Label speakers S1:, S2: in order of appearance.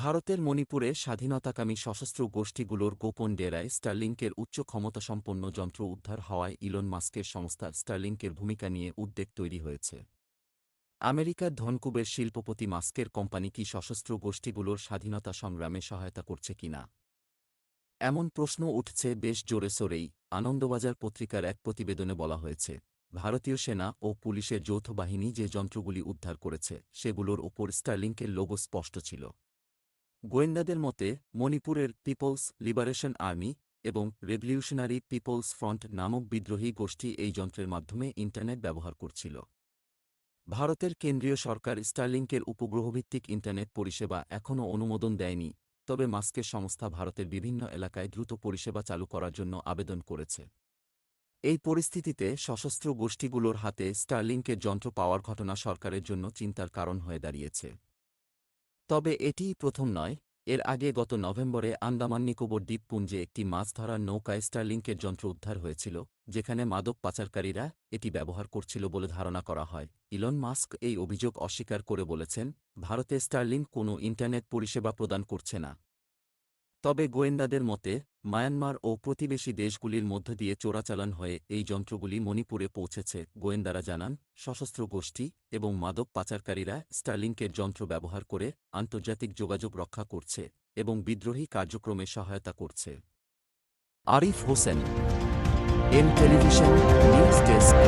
S1: ভারতের মণিপুরে স্বাধীনতাকামী সশস্ত্র গোষ্ঠীগুলোর গোপন ডেরায় স্টারলিংকের উচ্চ ক্ষমতাসম্পন্ন যন্ত্র উদ্ধার হওয়ায় ইলন মাস্কের সংস্থা স্টার্লিংকের ভূমিকা নিয়ে উদ্বেগ তৈরি হয়েছে। আমেরিকার ধনকুবের শিল্পপতি মাস্কের কোম্পানি কি সশস্ত্র গোষ্ঠীগুলোর স্বাধীনতা সংগ্রামে সহায়তা করছে কিনা এমন প্রশ্ন উঠছে বেশ জোরে সোরেই, আনন্দবাজার পত্রিকার এক প্রতিবেদনে বলা হয়েছে। ভারতীয় সেনা ও পুলিশের যৌথ বাহিনী যে যন্ত্রগুলি উদ্ধার করেছে, সেগুলোর ওপর স্টার্লিংকের লোগো স্পষ্ট ছিল। গোয়েন্দাদের মতে, মণিপুরের পিপলস লিবারেশন আর্মি এবং রেভলিউশনারি পিপলস ফ্রন্ট নামক বিদ্রোহী গোষ্ঠী এই যন্ত্রের মাধ্যমে ইন্টারনেট ব্যবহার করছিল। ভারতের কেন্দ্রীয় সরকার স্টারলিংকের উপগ্রহভিত্তিক ইন্টারনেট পরিষেবা এখনও অনুমোদন দেয়নি, তবে মাস্কের সংস্থা ভারতের বিভিন্ন এলাকায় দ্রুত পরিষেবা চালু করার জন্য আবেদন করেছে। এই পরিস্থিতিতে সশস্ত্র গোষ্ঠীগুলোর হাতে স্টারলিংকের যন্ত্র পাওয়ার ঘটনা সরকারের জন্য চিন্তার কারণ হয়ে দাঁড়িয়েছে। তবে এটিই প্রথম নয়, এর আগে গত নভেম্বরে আন্দামান নিকোবর দ্বীপপুঞ্জে একটি মাছ ধরার নৌকায় স্টারলিংকের যন্ত্র উদ্ধার হয়েছিল, যেখানে মাদক পাচারকারীরা এটি ব্যবহার করছিল বলে ধারণা করা হয়। ইলন মাস্ক এই অভিযোগ অস্বীকার করে বলেছেন, ভারতে স্টারলিংক কোনো ইন্টারনেট পরিষেবা প্রদান করছে না। তবে গোয়েন্দাদের মতে, মায়ানমার ও প্রতিবেশী দেশগুলির মধ্য দিয়ে চোরাচালান হয়ে এই যন্ত্রগুলি মণিপুরে পৌঁছেছে, গোয়েন্দারা জানান। সশস্ত্র গোষ্ঠী এবং মাদক পাচারকারীরা স্টারলিংকের যন্ত্র ব্যবহার করে আন্তর্জাতিক যোগাযোগ রক্ষা করছে এবং বিদ্রোহী কার্যক্রমে সহায়তা করছে। Arif Hossain, M television, news desk.